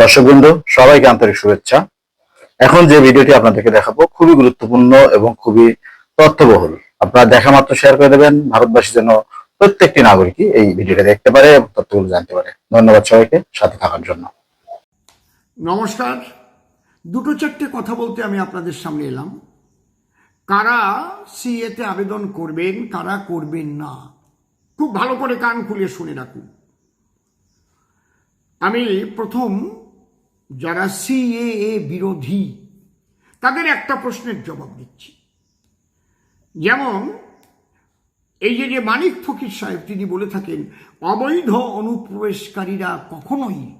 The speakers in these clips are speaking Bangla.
দর্শকবৃন্দ, সবাইকে আন্তরিক শুভেচ্ছা। এখন যে ভিডিওটি আপনাদেরকে দেখাবো খুবই গুরুত্বপূর্ণ এবং খুবই তথ্যবহুল। আপনারা দেখা মাত্র শেয়ার করে দেবেন ভারতবাসীর জন্য প্রত্যেকটি নাগরিকই এই ভিডিওটা দেখতে পারে এবং তথ্যগুলো জানতে পারে। ধন্যবাদ সবাইকে, সাথে থাকার জন্য। নমস্কার। দুটো চারটে কথা বলতে আমি আপনাদের সামনে এলাম। কারা সিএতে আবেদন করবেন, কারা করবেন না? খুব ভালো করে কান খুলে শুনে রাখুন। আমি প্রথম যারা সিএএ বিরোধী, তাদের একটা প্রশ্নের জবাব দিচ্ছি। যেমন, এই যে যে মানিক ফকির সাহেব, তিনি বলে থাকেন, অবৈধ অনুপ্রবেশকারীরা কখনোই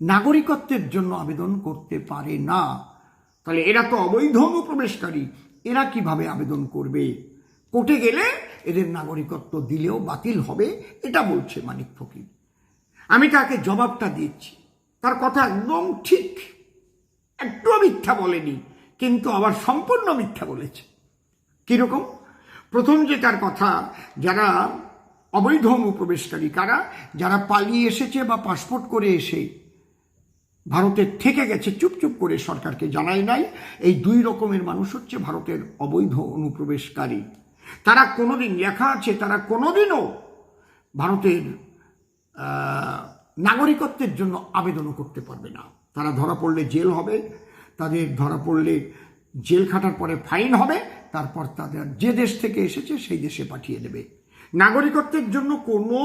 নাগরিকত্বের জন্য আবেদন করতে পারে না। তাহলে এরা তো অবৈধ অনুপ্রবেশকারী, এরা কীভাবে আবেদন করবে? কোর্টে গেলে এদের নাগরিকত্ব দিলেও বাতিল হবে, এটা বলছে মানিক ফকির। আমি তাকে জবাবটা দিচ্ছি? তার কথা একদম ঠিক। একটুও মিথ্যা বলেনি, কিন্তু আবার সম্পূর্ণ মিথ্যা বলেছে। কীরকম? প্রথম যে তার কথা, যারা অবৈধ অনুপ্রবেশকারী, কারা? যারা পালিয়ে এসেছে বা পাসপোর্ট করে এসে ভারতের থেকে গেছে চুপচুপ করে সরকারকে জানায় নাই, এই দুই রকমের মানুষ হচ্ছে ভারতের অবৈধ অনুপ্রবেশকারী। তারা কোনোদিন লেখা আছে, তারা কোনোদিনও ভারতের নাগরিকত্বের জন্য আবেদনও করতে পারবে না। তারা ধরা পড়লে জেল হবে, তাদের ধরা পড়লে জেল খাটার পরে ফাইন হবে, তারপর তাদের যে দেশ থেকে এসেছে সেই দেশে পাঠিয়ে দেবে। নাগরিকত্বের জন্য কোনো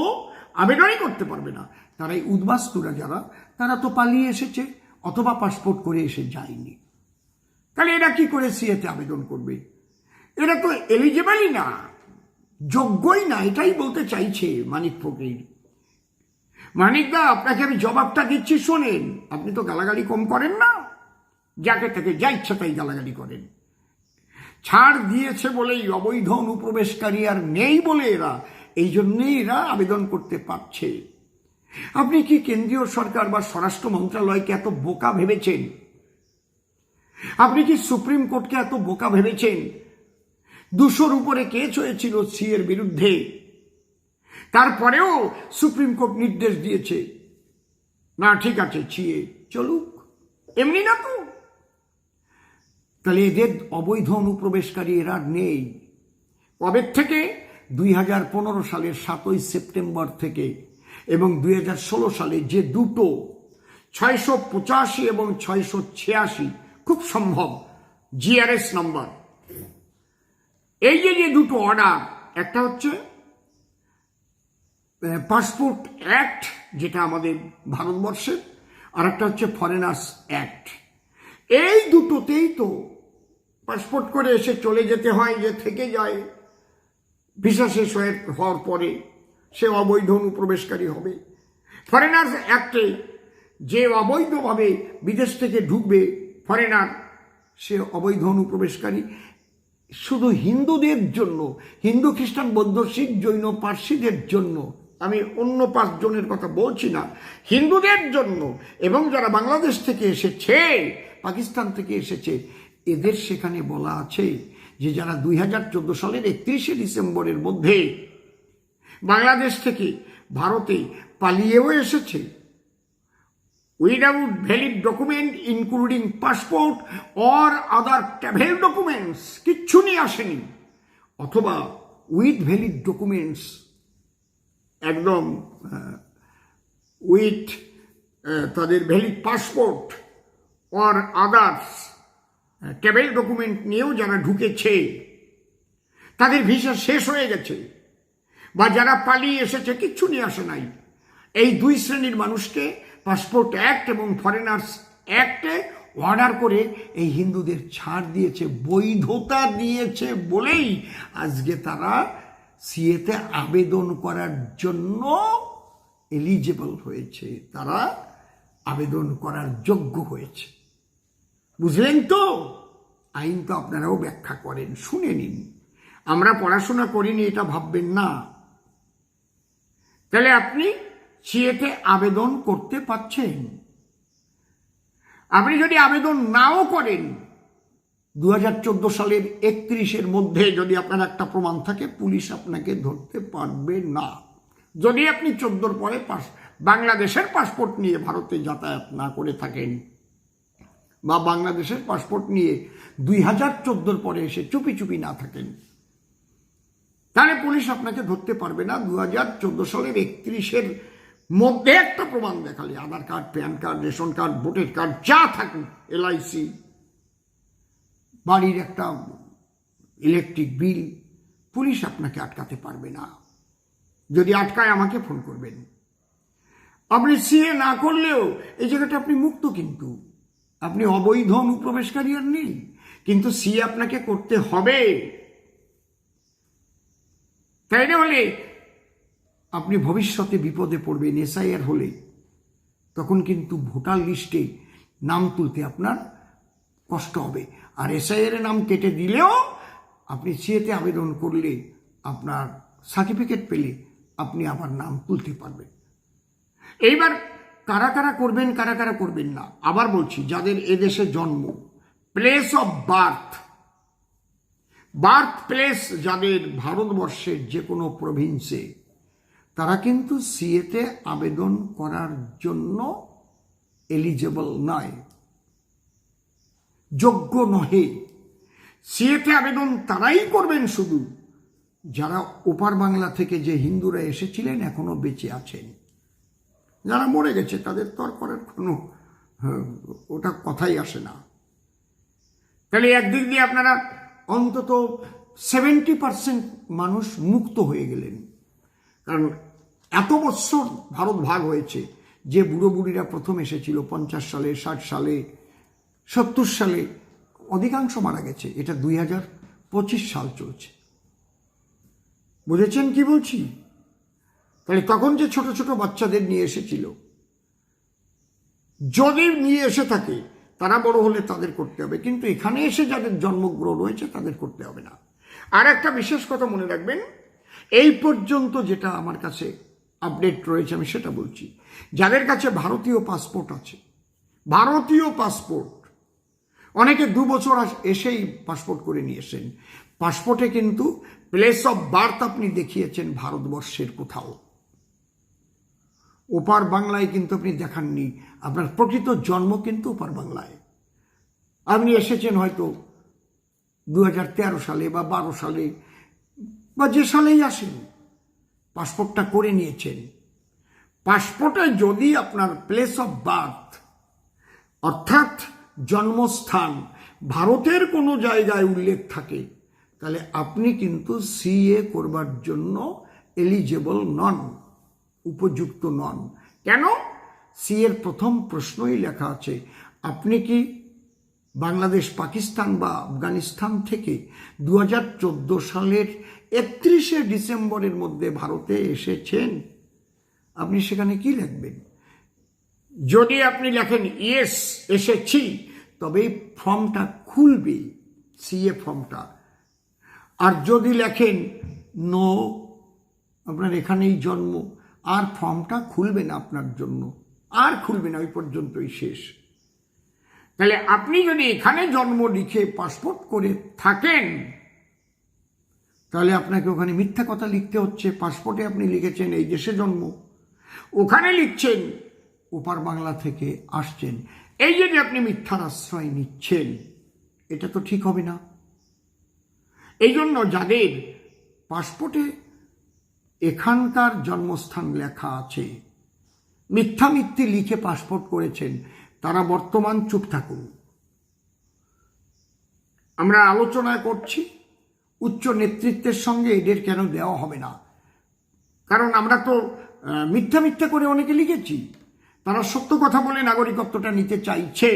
আবেদনই করতে পারবে না। তারা এই উদ্বাস্তুরা যারা, তারা তো পালিয়ে এসেছে, অথবা পাসপোর্ট করে এসে যায়নি। তাহলে এরা কি করে সিএতে আবেদন করবে? এরা তো এলিজেবলই না, যোগ্যই না, এটাই বলতে চাইছে মানিক ফকির। মানিকদা আপনাকে আমি জবাবটা দিচ্ছি, শোনেন। আপনি তো গালাগালি কম করেন না। যাকে তাকে যা ইচ্ছা তাই গালাগালি করেন। ছাড় দিয়েছে বলেই অবৈধ অনুপ্রবেশকারী আর নেই বলে এরা। এই জন্যেই এরা আবেদন করতে পারছে। আপনি কি কেন্দ্রীয় সরকার বা স্বরাষ্ট্র মন্ত্রণালয়কে এত বোকা ভেবেছেন? আপনি কি সুপ্রিম কোর্টকে এত বোকা ভেবেছেন? দুশোর উপরে কেস হয়েছিল সি এর বিরুদ্ধে। তারপরেও সুপ্রিম কোর্ট নির্দেশ দিয়েছে। না, ঠিক আছে ছিয়ে চলুক। এমনি না তো। তাহলে এদের অবৈধ অনুপ্রবেশকারী এরা নেই। কবে থেকে? দুই হাজার পনেরো সালের সাতই সেপ্টেম্বর থেকে এবং দুই হাজার ষোলো সালে যে দুটো ছয়শো পঁচাশি এবং ছয়শো ছিয়াশি, খুব সম্ভব জিআরএস নম্বর এই যে যে দুটো অর্ডার একটা হচ্ছে পাসপোর্ট অ্যাক্ট যেটা আমাদের ভারতবর্ষের আর একটা হচ্ছে ফরেনার্স অ্যাক্ট এই দুটোতেই তো পাসপোর্ট করে এসে চলে যেতে হয়, যে থেকে যায় ভিসা শেষ হয়ে, হওয়ার পরে সে অবৈধ অনুপ্রবেশকারী হবে। ফরেনার্স অ্যাক্টে যে অবৈধভাবে বিদেশ থেকে ঢুকবে ফরেনার সে অবৈধ অনুপ্রবেশকারী। শুধু হিন্দুদের জন্য, হিন্দু খ্রিস্টান বৌদ্ধ, শিখ, জৈন, পার্সিদের জন্য আমি অন্য পাঁচজনের কথা বলছি না। হিন্দুদের জন্য এবং যারা বাংলাদেশ থেকে এসেছে, পাকিস্তান থেকে এসেছে, এদের সেখানে বলা আছে যে যারা দুই হাজার চোদ্দ সালের একত্রিশে ডিসেম্বরের মধ্যে বাংলাদেশ থেকে ভারতে পালিয়েও এসেছে without valid document including passport or other travel documents কিচ্ছু নিয়ে আসেনি, অথবা উইথ ভ্যালিড ডকুমেন্টস একদম উইথ তাদের valid passport or others travel document নিয়েও যারা ঢুকেছে, তাদের ভিসা শেষ হয়ে গেছে বা যারা পালিয়ে এসেছে কিচ্ছু নিয়ে আসে নাই। এই দুই শ্রেণির মানুষকে পাসপোর্ট অ্যাক্ট এবং ফরেনার্স অ্যাক্টে অর্ডার করে এই হিন্দুদের ছাড় দিয়েছে, বৈধতা দিয়েছে বলেই আজকে তারা সিএতে আবেদন করার জন্য এলিজেবল হয়েছে। তারা আবেদন করার যোগ্য হয়েছে। বুঝলেন তো? আইন তো আপনারাও ব্যাখ্যা করেন, শুনে নিন। আমরা পড়াশোনা করিনি, এটা ভাববেন না। তাহলে আপনি সিএতে আবেদন করতে পাচ্ছেন আপনি যদি আবেদন নাও করেন দুই হাজার চোদ্দ সালের একত্রিশের মধ্যে যদি আপনার একটা প্রমাণ থাকে, পুলিশ আপনাকে ধরতে পারবে না। যদি আপনি চোদ্দোর পরে পাস, বাংলাদেশের পাসপোর্ট নিয়ে ভারতে যাতায়াত না করে থাকেন, বা বাংলাদেশের পাসপোর্ট নিয়ে দুই হাজার চোদ্দোর পরে এসে চুপি চুপি না থাকেন, তাহলে পুলিশ আপনাকে ধরতে পারবে না। দু হাজার চোদ্দ সালের একত্রিশের মধ্যে একটা প্রমাণ দেখালে, Aadhaar card, PAN card, ration card, voter card, যা থাকুক, এলআইসি বাড়ির একটা ইলেকট্রিক বিল পুলিশ আপনাকে আটকাতে পারবে না। যদি আটকায়, আমাকে ফোন করবেন। আপনি সিএ না করলেও এই জায়গাটা আপনি মুক্ত কিন্তু। আপনি অবৈধ অনুপ্রবেশকারী আর নেই। কিন্তু সিএ আপনাকে করতে হবে। তাই না হলে আপনি ভবিষ্যতে বিপদে পড়বেন এসআইআর হলে। তখন কিন্তু ভোটার লিস্টে নাম তুলতে আপনার কষ্ট হবে। আর এসআইআর নাম কেটে দিলেও আপনি সিএতে আবেদন করলে আপনার সার্টিফিকেট পেলে আপনি আবার নাম তুলতে পারবেন। এইবার কারা কারা করবেন, কারা কারা করবেন না, আবার বলছি, যাদের এদেশে জন্ম place of birth birth place যাদের ভারতবর্ষের যে কোনো প্রভিন্সে তারা কিন্তু সিএতে আবেদন করার জন্য এলিজেবল নয়। যোগ্য নহে। সিএতে আবেদন তারাই করবেন শুধু। যারা ওপার বাংলা থেকে যে হিন্দুরা এসেছিলেন এখনও বেঁচে আছেন। যারা মরে গেছে তাদের তো আর করার কোনো হ্যাঁ, ওটা কথাই আসে না। তাহলে একদিক দিয়ে আপনারা অন্তত সেভেন্টি পার্সেন্ট মানুষ মুক্ত হয়ে গেলেন। কারণ এত বৎসর ভারত ভাগ হয়েছে। যে বুড়ো বুড়িরা প্রথম এসেছিল পঞ্চাশ সালে ষাট সালে সত্তর সালে অধিকাংশ মারা গেছে। এটা দুই হাজার পঁচিশ সাল চলছে। বুঝেছেন কি বলছি? তাহলে তখন যে ছোট ছোট বাচ্চাদের নিয়ে এসেছিল, যদি নিয়ে এসে থাকে, তারা বড় হলে তাদের করতে হবে। কিন্তু এখানে এসে যাদের জন্মগ্রহণ রয়েছে, তাদের করতে হবে না। আর একটা বিশেষ কথা মনে রাখবেন, এই পর্যন্ত যেটা আমার কাছে আপডেট রয়েছে, আমি সেটা বলছি। যাদের কাছে ভারতীয় পাসপোর্ট আছে, ভারতীয় পাসপোর্ট অনেকে দু বছর এসেই পাসপোর্ট করে নিয়েছেন। পাসপোর্টে কিন্তু প্লেস অফ বার্থ আপনি দেখিয়েছেন ভারতবর্ষের কোথাও। ওপার বাংলায় কিন্তু আপনি দেখাননি। আপনার প্রকৃত জন্ম কিন্তু ওপার বাংলায়। আপনি এসেছেন হয়তো দু হাজার তেরো সালে বা বারো সালে বা যে সালেই আসেন। পাসপোর্টটা করে নিয়েছেন। পাসপোর্টে যদি আপনার প্লেস অফ বার্থ অর্থাৎ জন্মস্থান। ভারতের কোনো জায়গায় উল্লেখ থাকে। তাহলে আপনি কিন্তু সিএ করবার জন্য এলিজেবল নন, উপযুক্ত নন। কেন? সি এর প্রথম প্রশ্নই লেখা আছে, আপনি কি বাংলাদেশ, পাকিস্তান বা আফগানিস্তান থেকে দু হাজার চোদ্দ সালের একত্রিশে ডিসেম্বরের মধ্যে ভারতে এসেছেন? আপনি সেখানে কি লিখবেন? যদি আপনি লেখেন ইয়েস এসেছি। তবে এই ফর্মটা খুলবে, সিএ ফর্মটা। আর যদি লেখেন, নো, আপনার এখানেই জন্ম, আর ফর্মটা খুলবে না আপনার জন্য, আর খুলবে না, ওই পর্যন্তই শেষ। তাহলে আপনি যদি এখানে জন্ম লিখে পাসপোর্ট করে থাকেন, তাহলে আপনাকে ওখানে মিথ্যা কথা লিখতে হচ্ছে। পাসপোর্টে আপনি লিখেছেন, এই দেশে জন্ম। ওখানে লিখছেন, ওপার বাংলা থেকে আসছেন। এই যে যে আপনি মিথ্যার আশ্রয় নিচ্ছেন। এটা তো ঠিক হবে না। এই জন্য যাদের পাসপোর্টে এখানকার জন্মস্থান লেখা আছে, মিথ্যা মিথ্যে লিখে পাসপোর্ট করেছেন, তারা বর্তমান চুপ থাকুন। আমরা আলোচনা করছি, উচ্চ নেতৃত্বের সঙ্গে এদের কেন দেওয়া হবে না? কারণ আমরা তো মিথ্যা মিথ্যা করে অনেকে লিখেছি। তারা সত্য কথা বলে নাগরিকত্বটা নিতে চাইছে।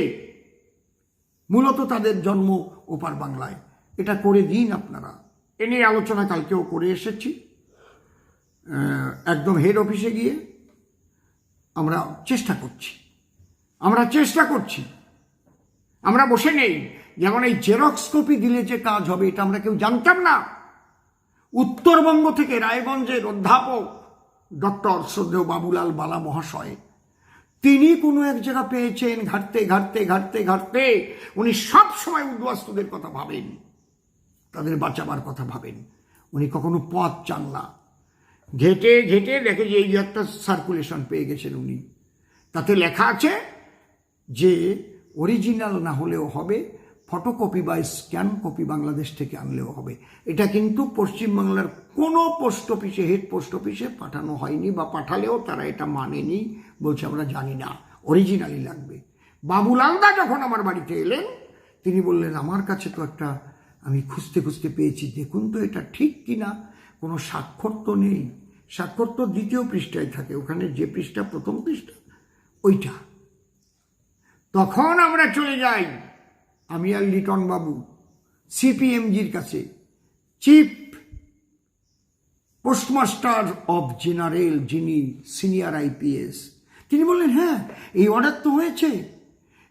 মূলত তাদের জন্ম ওপার বাংলায়। এটা করে দিন আপনারা। এ নিয়ে আলোচনা কালকেও করে এসেছি। একদম হেড অফিসে গিয়ে আমরা চেষ্টা করছি। আমরা চেষ্টা করছি। আমরা বসে নেই। যেমন এই জেরক্স কপি দিলে যে কাজ হবে, এটা আমরা কেউ জানতাম না। উত্তরবঙ্গ থেকে রায়গঞ্জের অধ্যাপক ডক্টর শ্রদ্ধেয় বাবুলাল বালা মহাশয় তিনি কোনো এক জায়গা পেয়েছেন, ঘাটতে ঘাটতে ঘাটতে ঘাটতে। উনি সব সময় উদ্বাস্তুদের কথা ভাবেন। তাদের বাঁচাবার কথা ভাবেন। উনি কখনো পথ চান না। ঘেটে ঘেটে দেখে যে এই একটা সার্কুলেশন পেয়ে গেছেন উনি। তাতে লেখা আছে যে অরিজিনাল না হলেও হবে ফটোকপি বা স্ক্যান কপি বাংলাদেশ থেকে আনলেও হবে। এটা কিন্তু পশ্চিমবাংলার কোনো পোস্ট অফিসে, হেড পোস্ট অফিসে পাঠানো হয়নি বা পাঠালেও তারা এটা মানেনি বলছে আমরা জানি না। অরিজিনালই লাগবে। বাবু বাবুলালদা যখন আমার বাড়িতে এলেন, তিনি বললেন, আমার কাছে তো একটা আমি খুঁজতে খুঁজতে পেয়েছি, দেখুন তো এটা ঠিক কি না কোনো স্বাক্ষর তো নেই। স্বাক্ষর তো দ্বিতীয় পৃষ্ঠায় থাকে। ওখানে যে পৃষ্ঠা, প্রথম পৃষ্ঠা, ওইটা। তখন আমরা চলে যাই। আমি আর লিটন বাবু, সিপিএমজির কাছে চিফ পোস্টমাস্টার অফ জেনারেল যিনি সিনিয়র আইপিএস, তিনি বললেন হ্যাঁ এই অর্ডার তো হয়েছে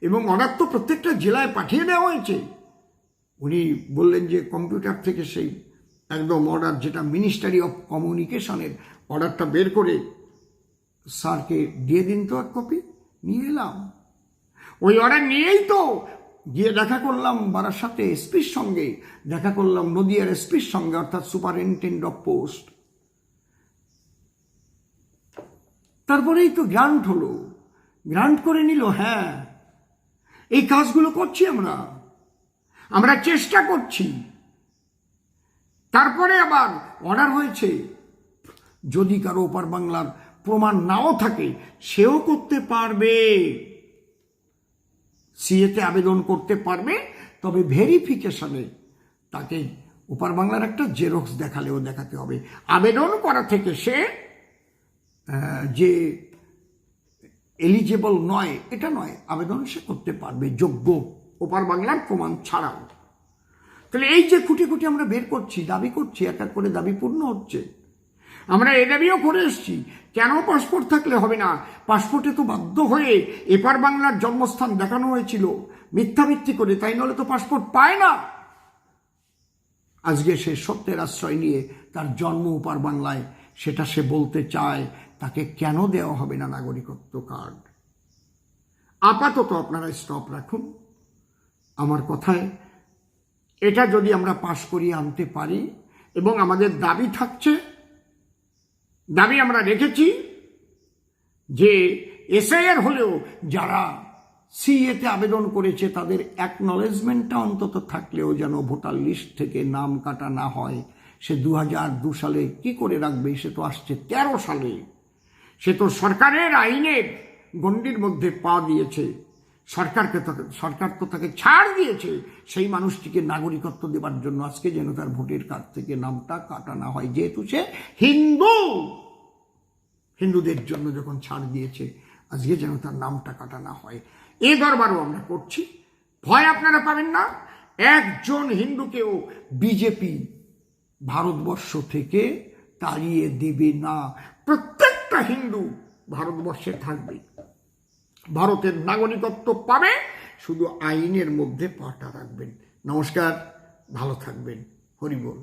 এবং অর্ডার তো প্রত্যেকটা জেলায় পাঠিয়ে দেওয়া হয়েছে। উনি বললেন যে, কম্পিউটার থেকে সেই একদম অর্ডার যেটা মিনিস্ট্রি অফ কমিউনিকেশনের অর্ডারটা বের করে স্যারকে দিয়ে দিন তো এক কপি, নিয়ে এলাম। ওই অর্ডার নিয়েই তো গিয়ে দেখা করলাম বারাসাতে এসপির সঙ্গে। দেখা করলাম নদিয়ার এসপির সঙ্গে, অর্থাৎ সুপারিনটেন্ডেন্ট অফ পোস্ট। তারপরেই তো গ্রান্ট হলো। গ্রান্ট করে নিল হ্যাঁ। এই কাজগুলো করছি আমরা। আমরা চেষ্টা করছি। তারপরে আবার অর্ডার হয়েছে। যদি কারও ওপার বাংলার প্রমাণ নাও থাকে, সেও করতে পারবে। সিএতে আবেদন করতে পারবে, তবে ভেরিফিকেশনে তাকে ওপার বাংলার একটা জেরক্স দেখালেও দেখাতে হবে। আবেদন করা থেকে সে যে এলিজেবল নয়, এটা নয়, আবেদন সে করতে পারবে, যোগ্য ওপার বাংলার প্রমাণ ছাড়াও। তাহলে এই যে খুঁটি খুঁটি আমরা বের করছি, দাবি করছি, এক এক করে দাবি পূর্ণ হচ্ছে। আমরা এ দাবিও করে এসছি কেন পাসপোর্ট থাকলে হবে না? পাসপোর্টে তো বাধ্য হয়ে এপার বাংলার জন্মস্থান দেখানো হয়েছিল। মিথ্যা মিথ্যি করে, তাই নাহলে তো পাসপোর্ট পায় না। আজকে সে সত্যের আশ্রয় নিয়ে তার জন্ম উপার বাংলায়, সেটা সে বলতে চায়, তাকে কেন দেওয়া হবে না নাগরিকত্ব কার্ড? আপাতত আপনারা স্টপ রাখুন। আমার কথায়, এটা যদি আমরা পাশ করিয়ে আনতে পারি, এবং আমাদের দাবি থাকছে দাবি আমরা রেখেছি যে এসআইআর হলেও যারা সিএতে আবেদন করেছে, তাদের অ্যাকনলেজমেন্টটা অন্তত থাকলেও যেন ভোটার লিস্ট থেকে নাম কাটা না হয়। সে দু হাজার দু সালে কি করে রাখবে, সে তো আসছে তেরো সালে। সে তো সরকারের আইনের গণ্ডির মধ্যে পা দিয়েছে। সরকারকে সরকার তো তাকে ছাড় দিয়েছে। সেই মানুষটিকে নাগরিকত্ব দেবার জন্য আজকে যেন তার ভোটের কার্ড থেকে নামটা কাটানো হয়। যেহেতু সে হিন্দু। হিন্দুদের জন্য যখন ছাড় দিয়েছে, আজকে যেন তার নামটা কাটানো হয়। এ দরবারও আমরা করছি। ভয় আপনারা পাবেন না। একজন হিন্দুকেও বিজেপি ভারতবর্ষ থেকে তাড়িয়ে দেবে না। প্রত্যেকটা হিন্দু ভারতবর্ষে থাকবে। ভারতের নাগরিকত্ব পাবে শুধু আইনের মধ্যে পাটা রাখবেন নমস্কার ভালো থাকবেন। হরিবল